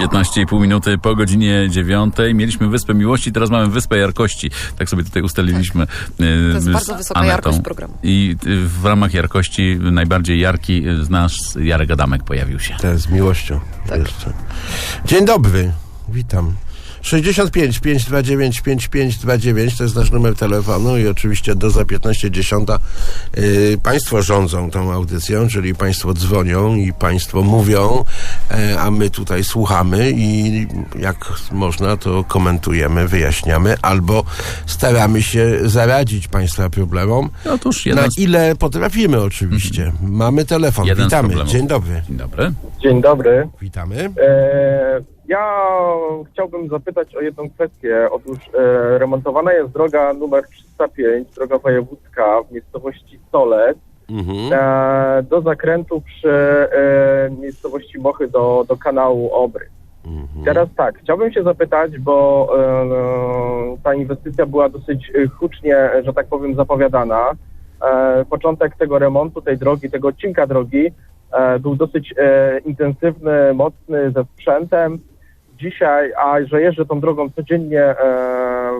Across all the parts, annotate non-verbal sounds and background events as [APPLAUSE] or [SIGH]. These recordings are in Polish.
15,5 minuty po godzinie 9. Mieliśmy Wyspę Miłości, teraz mamy Wyspę Jarkości. Tak sobie tutaj ustaliliśmy. To jest bardzo wysoka jarkość programu. I y, w ramach jarkości najbardziej jarki z nas Jarek Adamek pojawił się. To z miłością Tak. jeszcze. Dzień dobry, witam. 65 529 5529 to jest nasz numer telefonu i oczywiście do za 15.10 yy, Państwo rządzą tą audycją, czyli Państwo dzwonią i Państwo mówią, e, a my tutaj słuchamy i jak można to komentujemy, wyjaśniamy albo staramy się zaradzić Państwa problemom. Otóż Na jeden z, ile potrafimy oczywiście. Mamy telefon. jeden Witamy. Dzień dobry. Dzień dobry. Dzień dobry. Witamy. E, ja chciałbym zapytać o jedną kwestię. Otóż e, remontowana jest droga numer 305, droga wojewódzka w miejscowości Solec, Mhm. e, do zakrętu przy e, miejscowości Mochy do, do kanału Obry. Mhm. Teraz tak, chciałbym się zapytać, bo e, ta inwestycja była dosyć e, hucznie, że tak powiem, zapowiadana. E, początek tego remontu, tej drogi, tego odcinka drogi był dosyć intensywny, mocny, ze sprzętem. Dzisiaj, a że jeżdżę tą drogą codziennie e,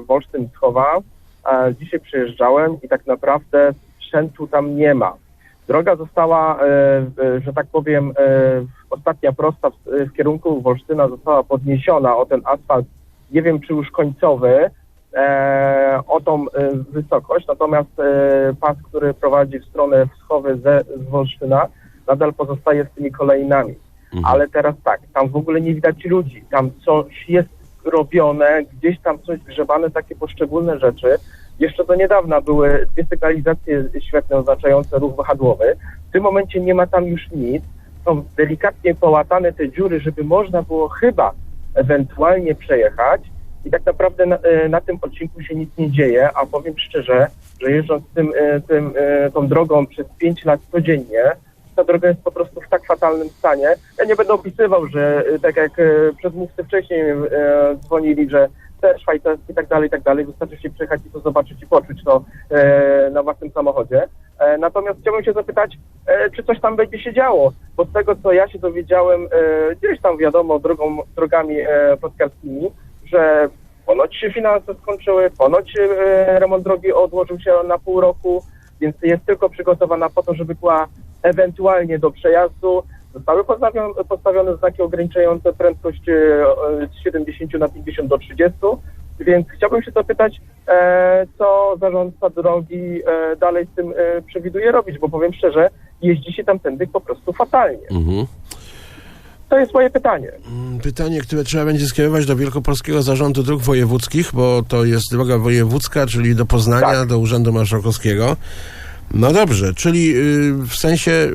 w Olsztyn Schowa, e, dzisiaj przyjeżdżałem i tak naprawdę sprzętu tam nie ma. Droga została, e, e, że tak powiem, e, ostatnia prosta w, w kierunku Wolsztyna została podniesiona o ten asfalt, nie wiem czy już końcowy, e, o tą e, wysokość, natomiast pas, który prowadzi w stronę wschowy ze, z Wolsztyna, nadal pozostaje z tymi kolejnami. Ale teraz tak, tam w ogóle nie widać ludzi, tam coś jest robione, gdzieś tam coś grzebane, takie poszczególne rzeczy. Jeszcze do niedawna były dwie sygnalizacje świetne oznaczające ruch wahadłowy. W tym momencie nie ma tam już nic. Są delikatnie połatane te dziury, żeby można było chyba ewentualnie przejechać. I tak naprawdę na, e, na tym odcinku się nic nie dzieje, a powiem szczerze, że jeżdżąc tym, e, tym, e, tą drogą przez 5 lat codziennie, ta droga jest po prostu w tak fatalnym stanie. Ja nie będę opisywał, że e, tak jak e, przedmówcy wcześniej e, dzwonili, że te szwajcarskie i tak dalej, i tak dalej, wystarczy się przejechać i to zobaczyć i poczuć to na własnym samochodzie. E, natomiast chciałbym się zapytać, e, czy coś tam będzie się działo, bo z tego, co ja się dowiedziałem, e, gdzieś tam wiadomo, drogą, drogami plotkarskimi, że ponoć się finanse skończyły, ponoć remont drogi odłożył się na pół roku, więc jest tylko przygotowana po to, żeby była ewentualnie do przejazdu. Zostały postawione, znaki ograniczające prędkość e, z 70 na 50 do 30, więc chciałbym się zapytać, e, co zarządca drogi e, dalej z tym przewiduje robić, bo powiem szczerze, jeździ się tamtędy po prostu fatalnie. Mhm. To jest moje pytanie. Pytanie, które trzeba będzie skierować do Wielkopolskiego Zarządu Dróg Wojewódzkich, bo to jest droga wojewódzka, czyli do Poznania, Tak. do Urzędu Marszałkowskiego. No dobrze, czyli y, w sensie,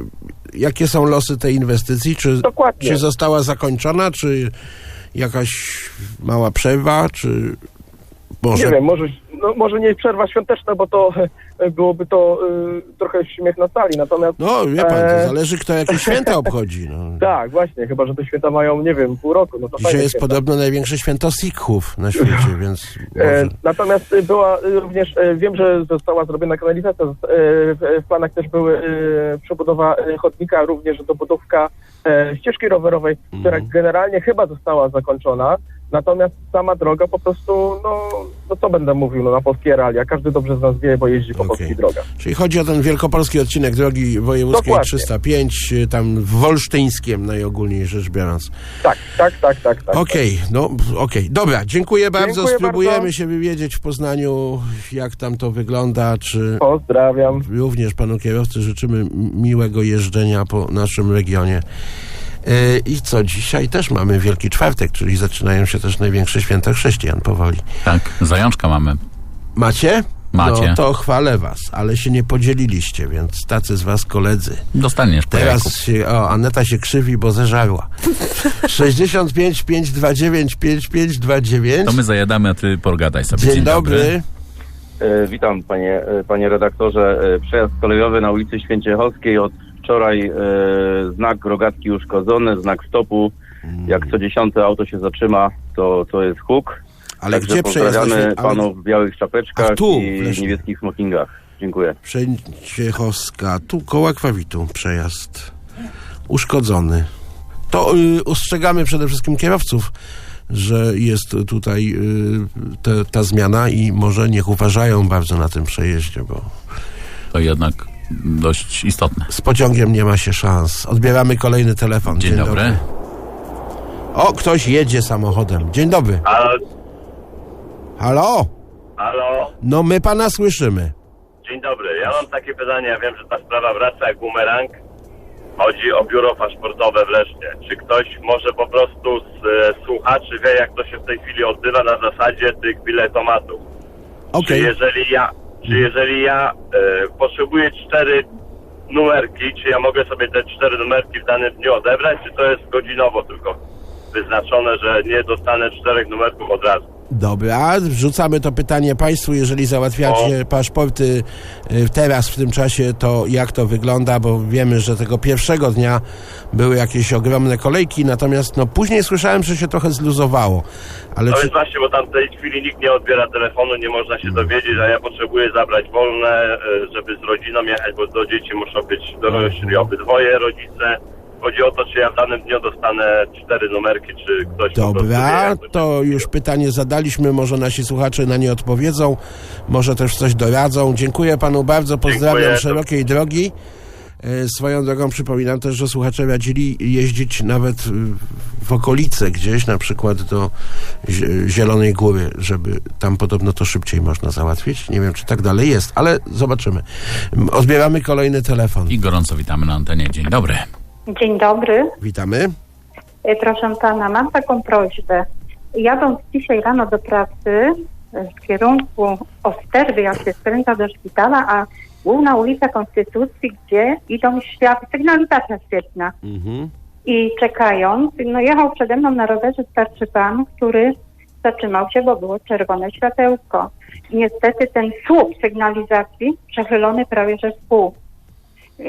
jakie są losy tej inwestycji? Czy, Dokładnie. czy została zakończona, czy jakaś mała przerwa, czy może... Nie wiem, może, no, może nie przerwa świąteczna, bo to byłoby to e, trochę śmiech na sali, natomiast... No, wie pan, to e, zależy, kto jakie [LAUGHS] święta obchodzi. No. Tak, właśnie, chyba, że te święta mają, nie wiem, pół roku, no to Dzisiaj jest święta. podobno największe święto Sikhów na świecie, [LAUGHS] więc E, może... natomiast y, była y, również, e, wiem, że została zrobiona kanalizacja, e, w, planach też były przebudowa chodnika, również dobudówka e, ścieżki rowerowej, która Mhm. generalnie chyba została zakończona, natomiast sama droga po prostu, no, no co będę mówił, no na polskie realia, każdy dobrze z nas wie, bo jeździ po Okej. polskich drogach. Czyli chodzi o ten wielkopolski odcinek drogi wojewódzkiej Dokładnie. 305, y, tam w Wolsztyńskiem najogólniej rzecz biorąc. Tak, tak, tak, tak, tak. Okej, no okej. Dobra, dziękuję bardzo. Dziękuję Spróbujemy bardzo. się wywiedzieć w Poznaniu, jak tam to wygląda, czy Pozdrawiam. również panu kierowcy życzymy miłego jeżdżenia po naszym regionie. I co, dzisiaj też mamy Wielki Czwartek, czyli zaczynają się też największe święta chrześcijan powoli. Tak, zajączka mamy. Macie? Macie. No to chwalę was, ale się nie podzieliliście, więc tacy z was koledzy. Dostaniesz. Teraz się, o, Aneta się krzywi, bo zeżarła. 65 529 5529. To my zajadamy, a ty pogadaj sobie. Dzień, dobry. E, Witam panie, e, panie redaktorze. E, Przejazd kolejowy na ulicy Święciechowskiej od wczoraj e, znak rogatki uszkodzony, znak stopu. Jak co dziesiąte auto się zatrzyma, to, to jest huk. Ale Także gdzie ale- panów w białych czapeczkach tu, w i Lesznie. niebieskich smokingach. Dziękuję. Przeciechowska, tu koło akwawitu przejazd uszkodzony. To y, ostrzegamy przede wszystkim kierowców, że jest tutaj y, te, ta zmiana i może niech uważają bardzo na tym przejeździe, bo To jednak dość istotne. z pociągiem nie ma się szans. Odbieramy kolejny telefon. Dzień, dobry. O, ktoś jedzie samochodem. Dzień dobry. Halo, Halo? halo, No my pana słyszymy. dzień dobry. Ja mam takie pytanie, ja wiem, że ta sprawa wraca jak bumerang. Chodzi o biuro paszportowe w Lesznie. Czy ktoś może po prostu z e, słuchaczy wie, jak to się w tej chwili odbywa na zasadzie tych biletomatów? Czy Okej. jeżeli ja, czy jeżeli ja e, potrzebuję cztery numerki, czy ja mogę sobie te cztery numerki w danym dniu odebrać, czy to jest godzinowo tylko wyznaczone, że nie dostanę czterech numerków od razu? Dobra, wrzucamy to pytanie Państwu, jeżeli załatwiacie paszporty y, teraz w tym czasie, to jak to wygląda, bo wiemy, że tego pierwszego dnia były jakieś ogromne kolejki, natomiast no później słyszałem, że się trochę zluzowało. Ale No czy, więc właśnie, bo tam w tej chwili nikt nie odbiera telefonu, nie można się dowiedzieć, a ja potrzebuję zabrać wolne, e, żeby z rodziną jechać, bo do dzieci muszą być dorośli obydwoje rodzice. Chodzi o to, czy ja w danym dniu dostanę cztery numerki, czy ktoś dobra, to już pytanie zadaliśmy, może nasi słuchacze na nie odpowiedzą, może też coś doradzą. Dziękuję Panu bardzo, pozdrawiam Dziękuję. szerokiej drogi. E, Swoją drogą przypominam też, że słuchacze radzili jeździć nawet w okolice gdzieś, na przykład do Zie- Zielonej Góry, żeby tam podobno to szybciej można załatwić. Nie wiem, czy tak dalej jest, ale zobaczymy. Odbieramy kolejny telefon. I gorąco witamy na antenie. Dzień dobry. Dzień dobry. Witamy. E, Proszę pana, mam taką prośbę. Jadąc dzisiaj rano do pracy e, w kierunku Osterwy, jak się skręca do szpitala, a główna ulica Konstytucji, gdzie idą świat, sygnalizacja świetna. Mhm. I czekając, no jechał przede mną na rowerze starszy pan, który zatrzymał się, bo było czerwone światełko. I niestety ten słup sygnalizacji przechylony prawie że w pół.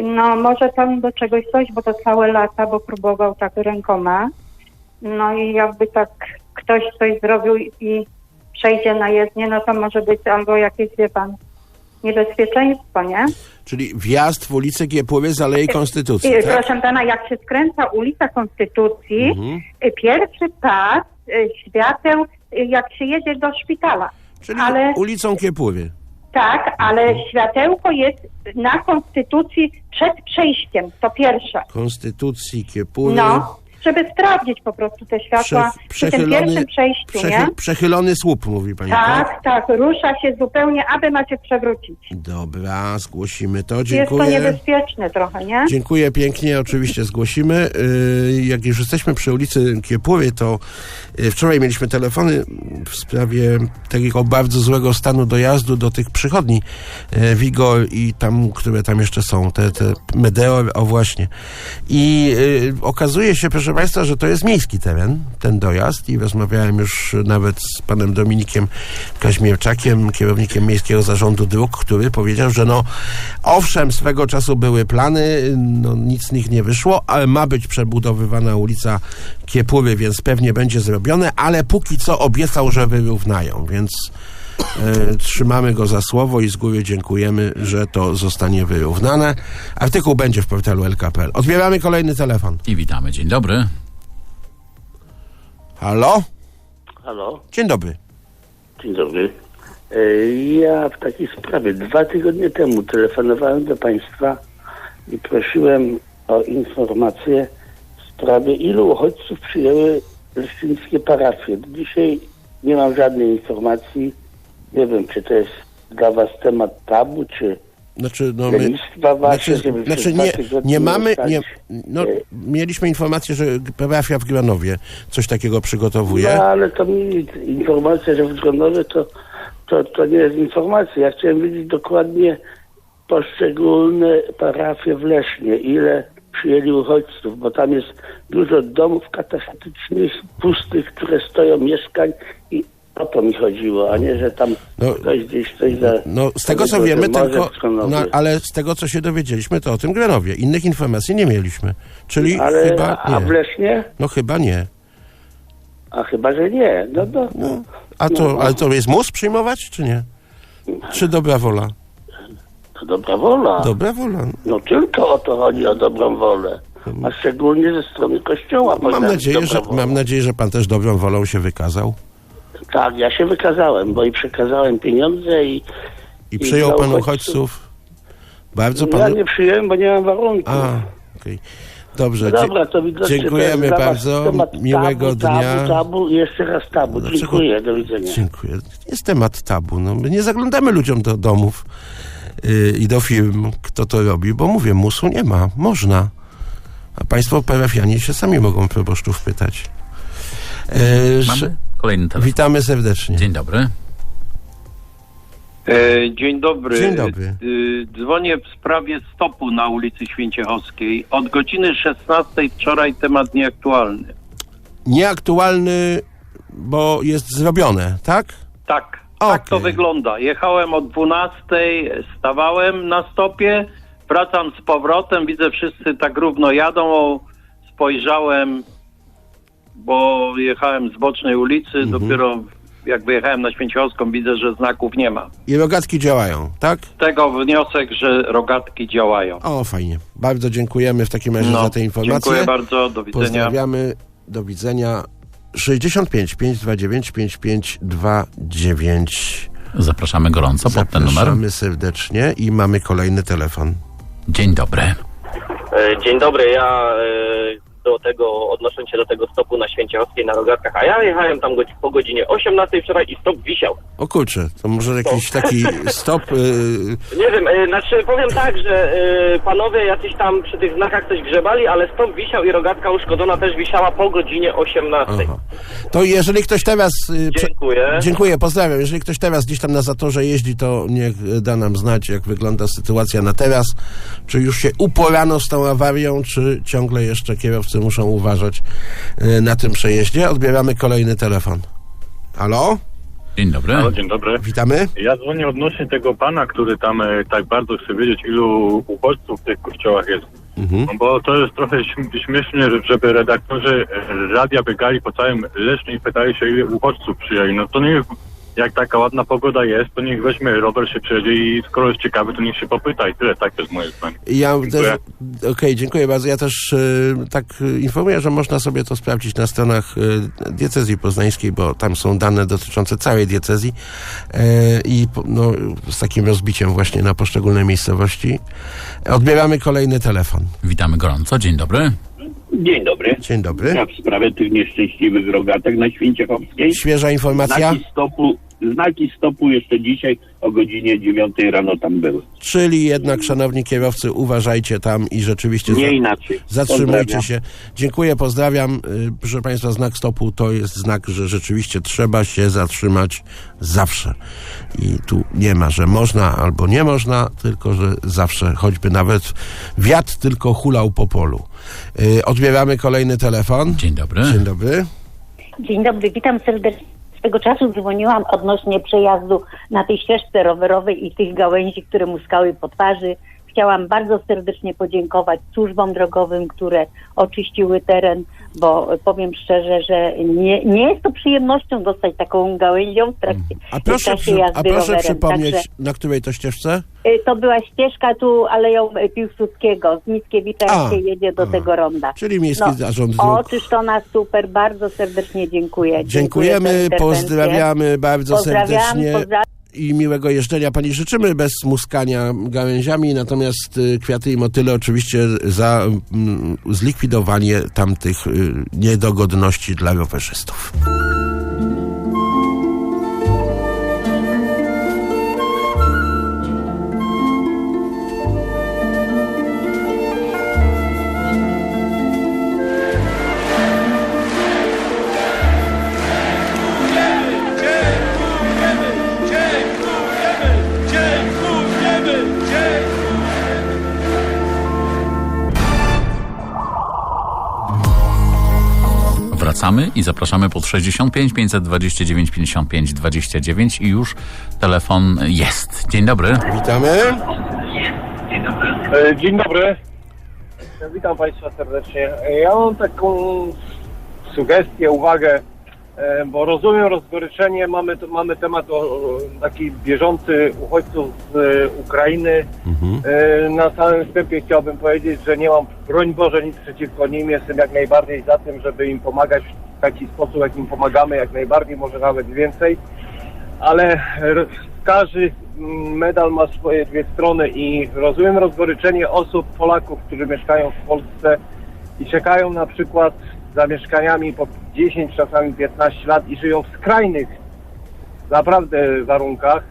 No może tam do czegoś coś, bo to całe lata, bo próbował tak rękoma. No i jakby tak ktoś coś zrobił i przejdzie na jezdnię, no to może być albo jakieś, wie pan, niebezpieczeństwo, nie? Czyli wjazd w ulicę Kiepłowie z Alei Konstytucji, tak? Proszę pana, jak się skręca ulica Konstytucji, Mhm. y, pierwszy pas y, świateł, y, jak się jedzie do szpitala. Czyli ale ulicą Kiepłowie. Tak, ale światełko jest na Konstytucji przed przejściem, to pierwsze. Konstytucji Kiepłowie. No, żeby sprawdzić po prostu te światła przy tym pierwszym przejściu, przechy- nie? przechylony słup, mówi pani, tak? Tak, tak, rusza się zupełnie, aby macie przewrócić. Dobra, zgłosimy to. Jest to Dziękuję. niebezpieczne trochę, nie? Dziękuję pięknie, oczywiście zgłosimy. Yy, Jak już jesteśmy przy ulicy Kiepłowie, to yy, wczoraj mieliśmy telefony w sprawie takiego bardzo złego stanu dojazdu do tych przychodni yy, Wigor i tam, które tam jeszcze są, te, te Medeor, o właśnie. I okazuje się, proszę Państwa, że to jest miejski teren, ten dojazd i rozmawiałem już nawet z panem Dominikiem Kaźmierczakiem, kierownikiem Miejskiego Zarządu Dróg, który powiedział, że no owszem, swego czasu były plany, no nic z nich nie wyszło, ale ma być przebudowywana ulica Kiepury, więc pewnie będzie zrobione, ale póki co obiecał, że wyrównają, więc trzymamy go za słowo i z góry dziękujemy, że to zostanie wyrównane. Artykuł będzie w portalu LKPL. Odbieramy kolejny telefon. I witamy. Dzień dobry. Halo? Halo, Dzień dobry. dzień dobry. E, Ja w takiej sprawie dwa tygodnie temu telefonowałem do Państwa i prosiłem o informację w sprawie, ilu uchodźców przyjęły leszczyńskie parafie. Dzisiaj nie mam żadnej informacji. Nie wiem, czy to jest dla Was temat tabu, czy Znaczy, no my, Wasze, znaczy, znaczy nie, nie mamy, nie, no, mieliśmy informację, że parafia w Granowie coś takiego przygotowuje. No ale to mi informacja, że w Gronowie to, to, to nie jest informacja. Ja chciałem wiedzieć dokładnie poszczególne parafie w Lesznie, ile przyjęli uchodźców, bo tam jest dużo domów katastrofycznych, pustych, które stoją mieszkań i o to mi chodziło, a nie, że tam No, ktoś gdzieś coś za... No, z tego co wiemy, tylko. No, ale z tego co się dowiedzieliśmy, to o tym Grenowie. Innych informacji nie mieliśmy. Czyli ale chyba a w nie. Lesznie? No chyba nie. A chyba, że nie. No, no, No. A to, No. ale to jest mus przyjmować, czy nie? Czy dobra wola? to dobra wola. Dobra wola. No tylko o to chodzi, o dobrą wolę. A szczególnie ze strony Kościoła. Mam nadzieję, że, wola. mam nadzieję, że pan też dobrą wolą się wykazał. Tak, ja się wykazałem, bo i przekazałem pieniądze i... I przyjął dla pan uchodźców. uchodźców. Bardzo Ja pan. nie przyjąłem, bo nie mam warunków. A, okej. Dobrze. No dobra, to widocznie Dziękujemy to bardzo. temat Miłego tabu, dnia. Tabu, tabu i jeszcze raz tabu. Dlaczego- Dziękuję, do widzenia. Dziękuję. Jest temat tabu. No, my nie zaglądamy ludziom do domów yy, i do firm, kto to robi, bo mówię, musu nie ma. Można. A państwo parafianie się sami mogą proboszczów pytać. Yy, że- Mamy kolejny telefon. Witamy serdecznie. Dzień dobry. E, Dzień dobry. Dzień dobry. E, Dzwonię w sprawie stopu na ulicy Święciechowskiej. Od godziny 16 wczoraj temat nieaktualny. Nieaktualny, bo jest zrobione, tak? Tak, tak to wygląda. Jechałem o 12, stawałem na stopie, wracam z powrotem, widzę wszyscy tak równo jadą. Spojrzałem, bo jechałem z bocznej ulicy, Mhm. dopiero jak wyjechałem na Święciechowską widzę, że znaków nie ma. I rogatki działają, tak? Tego wniosek, że rogatki działają. O, fajnie. Bardzo dziękujemy w takim razie za te informacje. No, Dziękuję bardzo, do widzenia. Pozdrawiamy, do widzenia. 65 529 5529. Zapraszamy gorąco pod ten numer. Zapraszamy serdecznie i mamy kolejny telefon. Dzień dobry. E, Dzień dobry, ja e, do tego, odnosząc się do tego stopu na Święciechowskiej na Rogatkach, a ja jechałem tam po godzinie 18 wczoraj i stop wisiał. O kurczę, to może jakiś taki [LAUGHS] stop. y, Nie wiem, e, znaczy powiem tak, że e, panowie jacyś tam przy tych znakach coś grzebali, ale stop wisiał i rogatka uszkodzona też wisiała po godzinie 18. Aha. To jeżeli ktoś teraz. y, prze- Dziękuję. Dziękuję, pozdrawiam. Jeżeli ktoś teraz gdzieś tam na zatorze jeździ, to niech y, da nam znać, jak wygląda sytuacja na teraz. Czy już się uporano z tą awarią, czy ciągle jeszcze kierowcy muszą uważać y, na tym przejeździe? Odbieramy kolejny telefon. Halo? Dzień dobry. Halo, dzień dobry. Witamy. Ja dzwonię odnośnie tego pana, który tam e, tak bardzo chce wiedzieć, ilu uchodźców w tych kościołach jest. Mhm. No bo to jest trochę śm- śmiesznie, że- żeby redaktorzy radia biegali po całym Lesznie i pytali się, ile uchodźców przyjęli. No to niech, jak taka ładna pogoda jest, to niech weźmie rower się przejedzie i skoro jest ciekawy, to niech się popyta i tyle. Tak jest moje zdanie. Ja Dziękuję. też. Okej, dziękuję bardzo. Ja też y, tak y, informuję, że można sobie to sprawdzić na stronach y, diecezji poznańskiej, bo tam są dane dotyczące całej diecezji y, i no, z takim rozbiciem właśnie na poszczególne miejscowości. Odbieramy kolejny telefon. Witamy gorąco. Dzień dobry. Dzień dobry. Dzień dobry. Ja w sprawie tych nieszczęśliwych rogatek na Święciechowskiej. Świeża informacja, Znaki stopu, znaki stopu jeszcze dzisiaj o godzinie 9 rano tam były. czyli jednak, szanowni kierowcy, uważajcie tam i rzeczywiście Nie za- inaczej. zatrzymujcie się. Dziękuję, pozdrawiam. Y, Proszę Państwa, znak stopu to jest znak, że rzeczywiście trzeba się zatrzymać zawsze. I tu nie ma, że można albo nie można, tylko że zawsze, choćby nawet wiatr tylko hulał po polu. Y, Odbieramy kolejny telefon. Dzień dobry. Dzień dobry. Dzień dobry, witam serdecznie. Swego czasu dzwoniłam odnośnie przejazdu na tej ścieżce rowerowej i tych gałęzi, które muskały po twarzy. Chciałam bardzo serdecznie podziękować służbom drogowym, które oczyściły teren, bo powiem szczerze, że nie, nie jest to przyjemnością dostać taką gałęzią w trakcie A proszę, w jazdy a proszę rowerem. przypomnieć, Także, na której to ścieżce? y, to była ścieżka tu Aleją Piłsudskiego, z Mickiewicza, A, się jedzie do a. tego ronda. Czyli Miejski No, Zarząd Dróg. O, czyż to nas super, bardzo serdecznie dziękuję. Dziękuję Dziękujemy, interwencję. pozdrawiamy bardzo Pozdrawiam, serdecznie. pozdrawiam. I miłego jeżdżenia Pani życzymy bez muskania gałęziami, natomiast y, kwiaty i motyle oczywiście za mm, zlikwidowanie tamtych y, niedogodności dla rowerzystów. Wracamy i zapraszamy pod 65 529 55 29 i już telefon jest. Dzień dobry. Witamy. E, Dzień dobry. Witam Państwa serdecznie. E, Ja mam taką sugestię, uwagę, bo rozumiem rozgoryczenie. Mamy, mamy temat o, o taki bieżący uchodźców z e, Ukrainy. E, Na samym wstępie chciałbym powiedzieć, że nie mam, broń Boże, nic przeciwko nim. Jestem jak najbardziej za tym, żeby im pomagać w taki sposób, jak im pomagamy, jak najbardziej, może nawet więcej ale każdy mm, medal ma swoje dwie strony i rozumiem rozgoryczenie osób, Polaków, którzy mieszkają w Polsce i czekają na przykład za mieszkaniami po 10, czasami 15 lat i żyją w skrajnych naprawdę warunkach.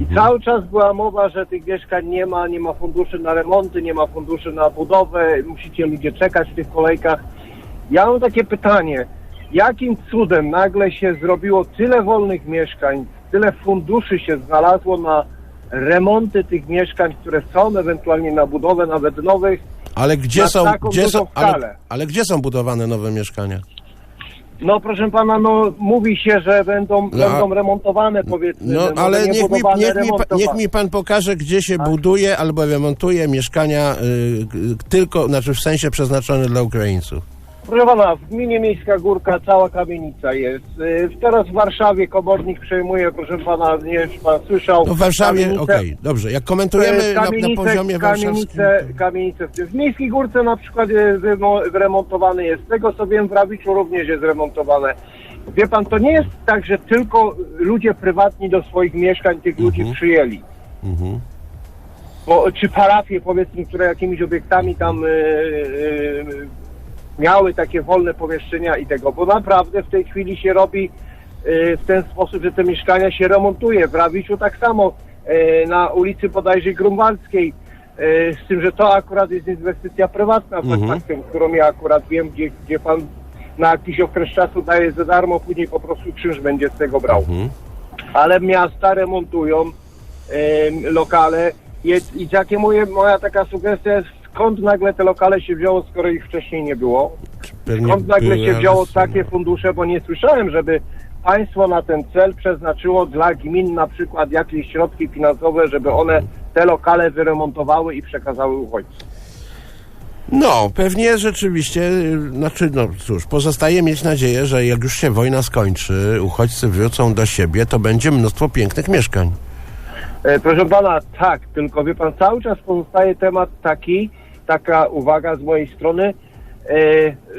I cały czas była mowa, że tych mieszkań nie ma, nie ma funduszy na remonty, nie ma funduszy na budowę, musicie ludzie czekać w tych kolejkach. Ja mam takie pytanie, jakim cudem nagle się zrobiło tyle wolnych mieszkań, tyle funduszy się znalazło na remonty tych mieszkań, które są ewentualnie na budowę nawet nowych, Ale gdzie są, gdzie są, ale, ale gdzie są budowane nowe mieszkania? No proszę pana, no mówi się, że będą, No, będą remontowane powiedzmy. No, ale nie niech mi, niech, mi, niech mi pan pokaże, gdzie się Tak. buduje albo remontuje mieszkania y, tylko, znaczy w sensie przeznaczone dla Ukraińców. Proszę pana, w gminie Miejska Górka cała kamienica jest. Y, Teraz w Warszawie komornik przejmuje, proszę pana, nie wiem czy pan słyszał. No w Warszawie, okej, dobrze. Jak komentujemy y, na, na poziomie warszawskim... kamienice. W Miejskiej Górce na przykład y, wyremontowany jest. Z tego co wiem w Rawiczu również jest remontowane. Wie pan, to nie jest tak, że tylko ludzie prywatni do swoich mieszkań tych ludzi przyjęli. Mhm. Bo, czy parafie, powiedzmy, które jakimiś obiektami tam y, y, miały takie wolne pomieszczenia i tego, bo naprawdę w tej chwili się robi y, w ten sposób, że te mieszkania się remontuje. W Rawiczu tak samo y, na ulicy bodajże Grunwaldzkiej, y, z tym, że to akurat jest inwestycja prywatna, Mhm. którą ja akurat wiem, gdzie, gdzie pan na jakiś okres czasu daje za darmo, później po prostu krzyż będzie z tego brał Mhm. ale miasta remontują em, lokale i takie moje, moja taka sugestia jest, skąd nagle te lokale się wzięło, skoro ich wcześniej nie było? Skąd nagle się wzięło takie fundusze, bo nie słyszałem, żeby państwo na ten cel przeznaczyło dla gmin na przykład jakieś środki finansowe, żeby one te lokale wyremontowały i przekazały uchodźcom. No, pewnie rzeczywiście, y, znaczy, no cóż, pozostaje mieć nadzieję, że jak już się wojna skończy, uchodźcy wrócą do siebie, to będzie mnóstwo pięknych mieszkań. E, Proszę pana, tak, tylko wie pan, cały czas pozostaje temat taki, taka uwaga z mojej strony, e,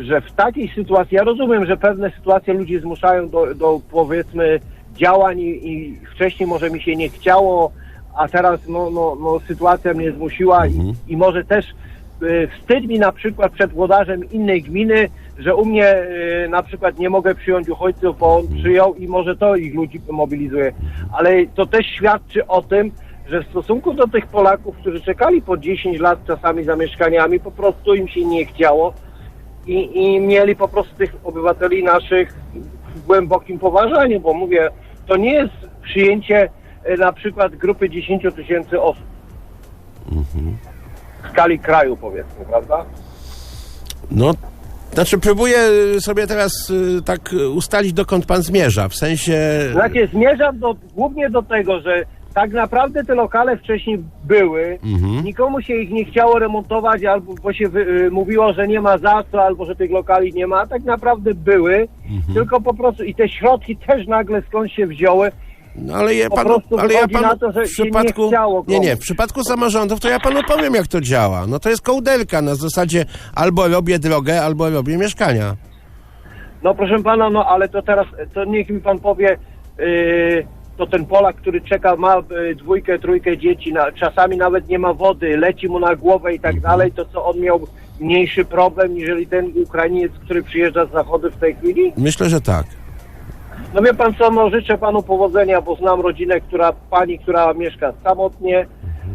że w takiej sytuacji, ja rozumiem, że pewne sytuacje ludzi zmuszają do, do powiedzmy działań i, i wcześniej może mi się nie chciało, a teraz no, no, no, sytuacja mnie zmusiła i, i może też e, wstyd mi na przykład przed włodarzem innej gminy, że u mnie e, na przykład nie mogę przyjąć uchodźców, bo on przyjął i może to ich ludzi mobilizuje. Ale to też świadczy o tym, że w stosunku do tych Polaków, którzy czekali po 10 lat czasami za mieszkaniami, po prostu im się nie chciało i, i mieli po prostu tych obywateli naszych w głębokim poważaniu, bo mówię, to nie jest przyjęcie e, na przykład grupy 10 tysięcy osób. W skali kraju powiedzmy, prawda? No, znaczy próbuję sobie teraz y, tak ustalić, dokąd pan zmierza, w sensie... Znaczy zmierzam do, głównie do tego, że tak naprawdę te lokale wcześniej były, Mhm. nikomu się ich nie chciało remontować, albo bo się wy, y, mówiło, że nie ma za co, albo że tych lokali nie ma, tak naprawdę były, Mhm. tylko po prostu i te środki też nagle skąd się wzięły, No, ale je prostu ale ja panu na to, że w się nie przypadku... chciało Nie, nie, w przypadku samorządów to ja panu powiem, jak to działa. No to jest kołdelka na zasadzie albo robię drogę, albo robię mieszkania. No proszę pana, no ale to teraz, to niech mi pan powie, yy, to ten Polak, który czeka, ma yy, dwójkę, trójkę dzieci, na, czasami nawet nie ma wody, leci mu na głowę i tak dalej, to co on miał mniejszy problem, niżeli ten Ukrainiec, który przyjeżdża z zachodu w tej chwili? Myślę, że tak. No wie pan co, no życzę panu powodzenia, bo znam rodzinę, która, pani, która mieszka samotnie,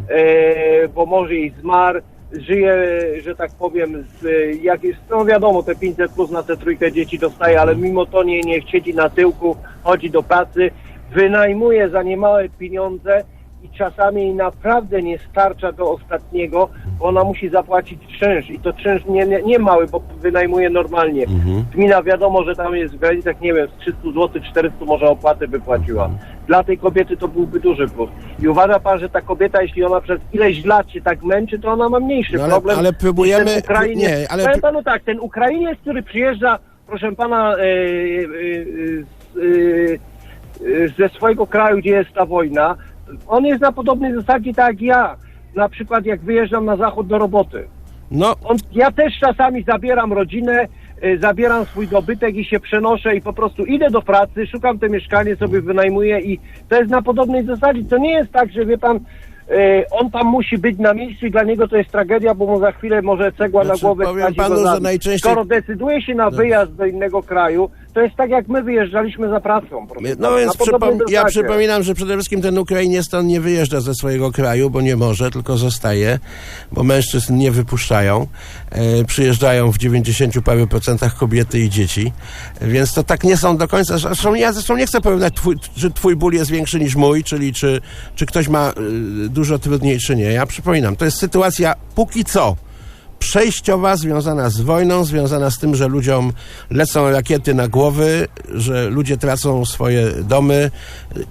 e, bo mąż jej zmarł, żyje, że tak powiem, z e, jakieś, no wiadomo, te 500 plus na te trójkę dzieci dostaje, ale mimo to nie, nie siedzi na tyłku, chodzi do pracy, wynajmuje za niemałe pieniądze i czasami jej naprawdę nie starcza do ostatniego, bo ona musi zapłacić czynsz i to czynsz nie, nie, nie mały, bo wynajmuje normalnie. Gmina wiadomo, że tam jest w granicach, nie wiem, z 300 zł, 400 może opłaty by płaciła. Dla tej kobiety to byłby duży plus. I uważa pan, że ta kobieta, jeśli ona przez ileś lat się tak męczy, to ona ma mniejszy No ale- problem. ale próbujemy- ten Ukrainiec. nie, ale- Powiem panu tak, ten Ukrainiec, który przyjeżdża, proszę pana, z, e, e, ze swojego kraju, gdzie jest ta wojna, on jest na podobnej zasadzie tak jak ja. Na przykład jak wyjeżdżam na zachód do roboty. No. On, ja też czasami zabieram rodzinę, y, zabieram swój dobytek i się przenoszę i po prostu idę do pracy, szukam te mieszkanie, sobie wynajmuję i to jest na podobnej zasadzie. To nie jest tak, że wie pan, y, on tam musi być na miejscu i dla niego to jest tragedia, bo mu za chwilę może cegła Znaczy, na głowę powiem panu, go że najczęściej- Skoro decyduje się na wyjazd do innego kraju, to jest tak jak my wyjeżdżaliśmy za pracą. proszę No więc przypom- ja przypominam, że przede wszystkim ten Ukrainiec to nie wyjeżdża ze swojego kraju, bo nie może, tylko zostaje, bo mężczyzn nie wypuszczają. E, przyjeżdżają w 90 paru procentach kobiety i dzieci, więc to tak nie są do końca. Zresztą ja zresztą nie chcę porównać, twój, czy twój ból jest większy niż mój, czyli czy, czy ktoś ma e, dużo trudniej, czy nie. Ja przypominam, to jest sytuacja póki co przejściowa, związana z wojną, związana z tym, że ludziom lecą rakiety na głowy, że ludzie tracą swoje domy,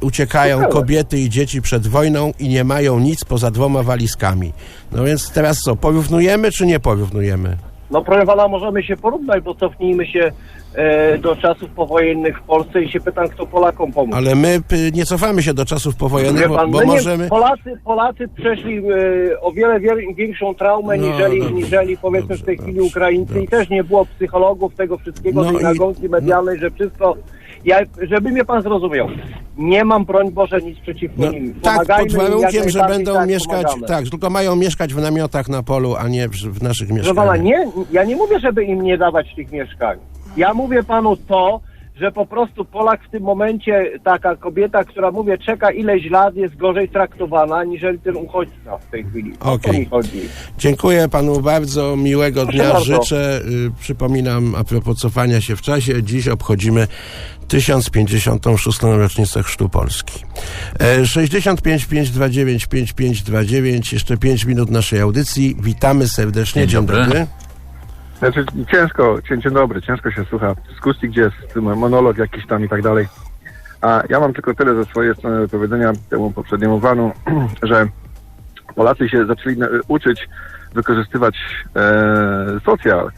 uciekają kobiety i dzieci przed wojną i nie mają nic poza dwoma walizkami. No więc teraz co, porównujemy czy nie porównujemy? No proszę pana, możemy się porównać, bo cofnijmy się e, do czasów powojennych w Polsce i się pytam, kto Polakom pomógł. Ale my nie cofamy się do czasów powojennych, Wie bo, pan, bo no nie, możemy... Polacy, Polacy przeszli e, o wiele wiel- większą traumę No, niżeli, dobrze, niżeli powiedzmy w tej chwili Ukraińcy i też nie było psychologów tego wszystkiego, No tej i- nagonki medialnej, że wszystko... Ja, żeby mnie pan zrozumiał, nie mam broń Boże nic przeciwko No, nim. tak, pod warunkiem, że będą tak, mieszkać, pomagamy. tak, tylko mają mieszkać w namiotach na polu, a nie w, w naszych Proszę pana, mieszkaniach. nie, ja nie mówię, żeby im nie dawać tych mieszkań. Ja mówię panu to, że po prostu Polak w tym momencie, taka kobieta, która mówię, czeka ileś lat, jest gorzej traktowana, niżeli ten uchodźca w tej chwili. O to Okej. mi chodzi. Dziękuję panu bardzo, miłego Proszę dnia bardzo. życzę. Y, Przypominam, a propos cofania się w czasie, dziś obchodzimy 1056. rocznicę Chrztu Polski. E, 65 529 5529, jeszcze 5 minut naszej audycji. Witamy serdecznie, Dzień dzień dobry. Znaczy ciężko, dzień, dzień dobry, ciężko się słucha dyskusji, gdzie jest monolog jakiś tam i tak dalej. A ja mam tylko tyle ze swojej strony do powiedzenia temu poprzedniemu panu, [CLEARS THROAT] że Polacy się zaczęli uczyć wykorzystywać e, socjal.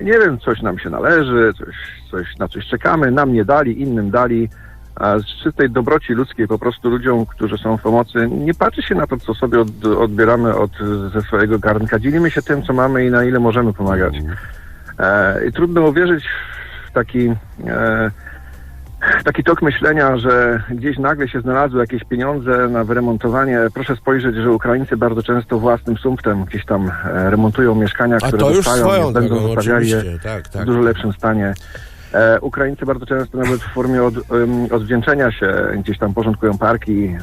Nie wiem, coś nam się należy, coś, coś na coś czekamy, nam nie dali, innym dali. A z czystej dobroci ludzkiej po prostu ludziom, którzy są w pomocy, nie patrzy się na to, co sobie od, odbieramy od, ze swojego garnka. Dzielimy się tym, co mamy i na ile możemy pomagać. E, I trudno uwierzyć w taki, e, taki tok myślenia, że gdzieś nagle się znalazły jakieś pieniądze na wyremontowanie. Proszę spojrzeć, że Ukraińcy bardzo często własnym sumptem gdzieś tam e, remontują mieszkania, które dostają, będą drogą, zostawiali je tak, tak. w dużo lepszym stanie. E, Ukraińcy bardzo często nawet w formie od, odwdzięczenia się gdzieś tam porządkują parki.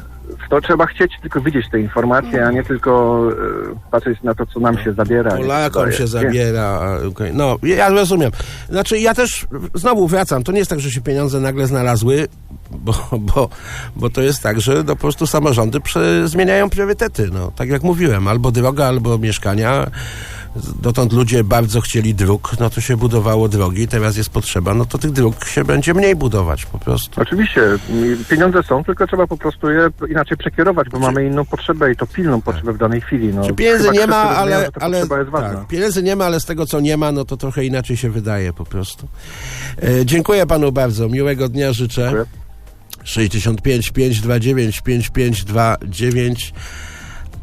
W to trzeba chcieć tylko widzieć te informacje, a nie tylko e, patrzeć na to, co nam się zabiera. Polakom się zabiera. Ukrai- No, ja rozumiem. Znaczy, ja też znowu wracam. To nie jest tak, że się pieniądze nagle znalazły, bo, bo, bo to jest tak, że no, po prostu samorządy prze, zmieniają priorytety. No, tak jak mówiłem, albo droga, albo mieszkania. Dotąd ludzie bardzo chcieli dróg, no to się budowało drogi, teraz jest potrzeba, no to tych dróg się będzie mniej budować po prostu. Oczywiście, m, pieniądze są, tylko trzeba po prostu je inaczej przekierować, bo mamy inną potrzebę i to pilną potrzebę w danej chwili. No, Czy pieniędzy nie ma, ale, ta ale tak, pieniędzy nie ma, ale z tego co nie ma, no to trochę inaczej się wydaje po prostu. E, dziękuję panu bardzo, miłego dnia życzę. 65 529 5529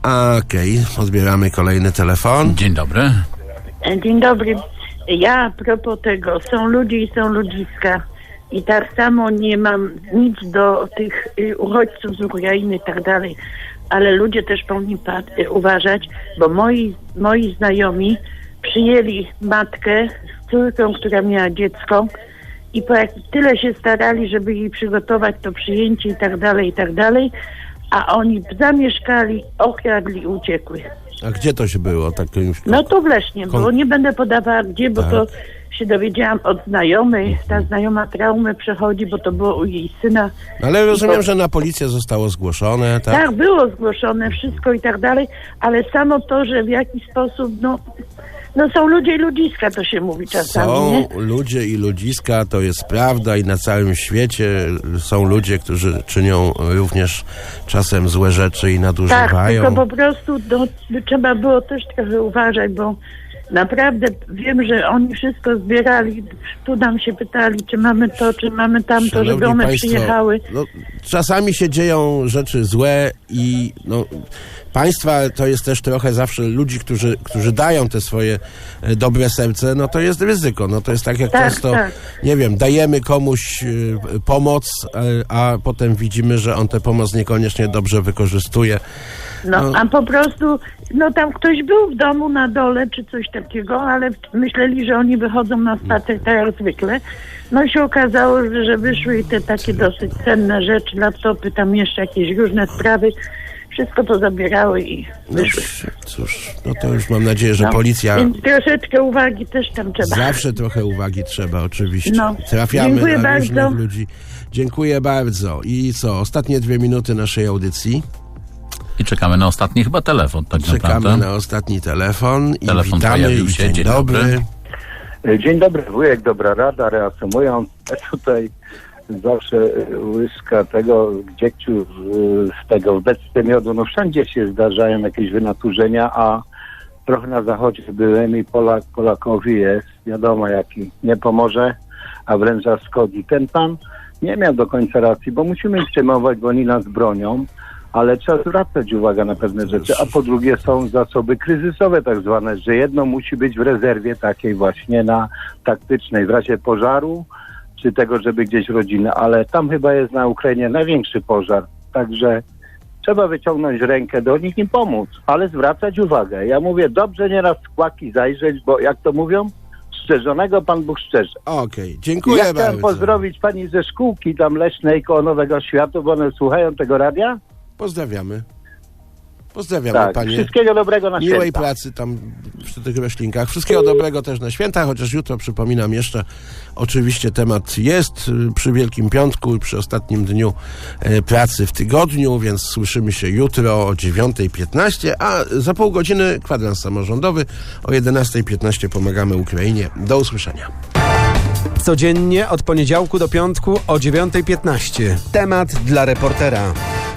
Okej, odbieramy kolejny telefon. Dzień dobry. Dzień dobry. Ja a propos tego, są ludzie i są ludziska. I tak samo nie mam nic do tych y, uchodźców z Ukrainy i tak dalej. Ale ludzie też powinni y, uważać, bo moi, moi znajomi przyjęli matkę z córką, która miała dziecko i po jak tyle się starali, żeby jej przygotować to przyjęcie i tak dalej, i tak dalej, a oni zamieszkali, okradli uciekły. A gdzie to się było? Tak już... No to w Lesznie Kon- było, nie będę podawała gdzie, bo Tak. to się dowiedziałam od znajomej. Ta znajoma traumę przechodzi, bo to było u jej syna. Ale rozumiem, to- że na policję zostało zgłoszone, tak? Tak, było zgłoszone wszystko i tak dalej, ale samo to, że w jakiś sposób, no, no są ludzie i ludziska, to się mówi czasami, nie? Są ludzie i ludziska, to jest prawda i na całym świecie są ludzie, którzy czynią również czasem złe rzeczy i Tak, nadużywają. tylko po prostu no, trzeba było też trochę uważać, bo naprawdę wiem, że oni wszystko zbierali, tu nam się pytali, czy mamy to, czy mamy tamto, żeby Szanowni one państwo, przyjechały. No, czasami się dzieją rzeczy złe i no, państwa to jest też trochę zawsze ludzi, którzy, którzy dają te swoje e, dobre serce, no to jest ryzyko. No to jest tak jak Tak, często, tak. nie wiem, dajemy komuś e, pomoc, e, a potem widzimy, że on tę pomoc niekoniecznie dobrze wykorzystuje. No, a po prostu, no tam ktoś był w domu na dole, czy coś takiego, ale myśleli, że oni wychodzą na spacer tak jak zwykle. No się okazało, że wyszły i te takie dosyć cenne rzeczy, laptopy, tam jeszcze jakieś różne sprawy. Wszystko to zabierały i No, wyszły. cóż, no to już mam nadzieję, że No, policja... Więc troszeczkę uwagi też tam trzeba. Zawsze trochę uwagi trzeba, oczywiście. No. Trafiamy Dziękuję na bardzo. różnych ludzi. Dziękuję bardzo. I co, ostatnie dwie minuty naszej audycji. I czekamy na ostatni chyba telefon, tak Czekamy naprawdę. na ostatni telefon i Telefon witamy. pojawił i się. Dzień, Dzień dobry. dobry. Dzień dobry, wujek, dobra rada, reasumując, tutaj zawsze łyżka tego dziegciu z tego w beczce miodu, no wszędzie się zdarzają jakieś wynaturzenia, a trochę na zachodzie byłem i Polak, Polakowi jest, wiadomo jaki, nie pomoże, a wręcz zaszkodzi. Ten pan nie miał do końca racji, bo musimy ich przejmować, bo oni nas bronią, ale trzeba zwracać uwagę na pewne rzeczy, a po drugie są zasoby kryzysowe tak zwane, że jedno musi być w rezerwie takiej właśnie na taktycznej. W razie pożaru, czy tego, żeby gdzieś rodzinę, ale tam chyba jest na Ukrainie największy pożar, także trzeba wyciągnąć rękę do nich i pomóc, ale zwracać uwagę. Ja mówię, dobrze nieraz kłaki zajrzeć, bo jak to mówią, szczerzonego Pan Bóg szczerze. Okej, dziękuję ja chciałem bardzo. pozdrowić Pani ze szkółki tam leśnej koło Nowego Światu, bo one słuchają tego radia. Pozdrawiamy. Pozdrawiamy Tak, panie. wszystkiego dobrego na Miłej święta. pracy tam przy tych roślinkach. Wszystkiego dobrego też na święta, chociaż jutro przypominam jeszcze, oczywiście temat jest y, przy Wielkim Piątku i przy ostatnim dniu e, pracy w tygodniu, więc słyszymy się jutro o 9.15, a za pół godziny kwadrans samorządowy o 11.15 pomagamy Ukrainie. Do usłyszenia. Codziennie od poniedziałku do piątku o 9.15. Temat dla reportera.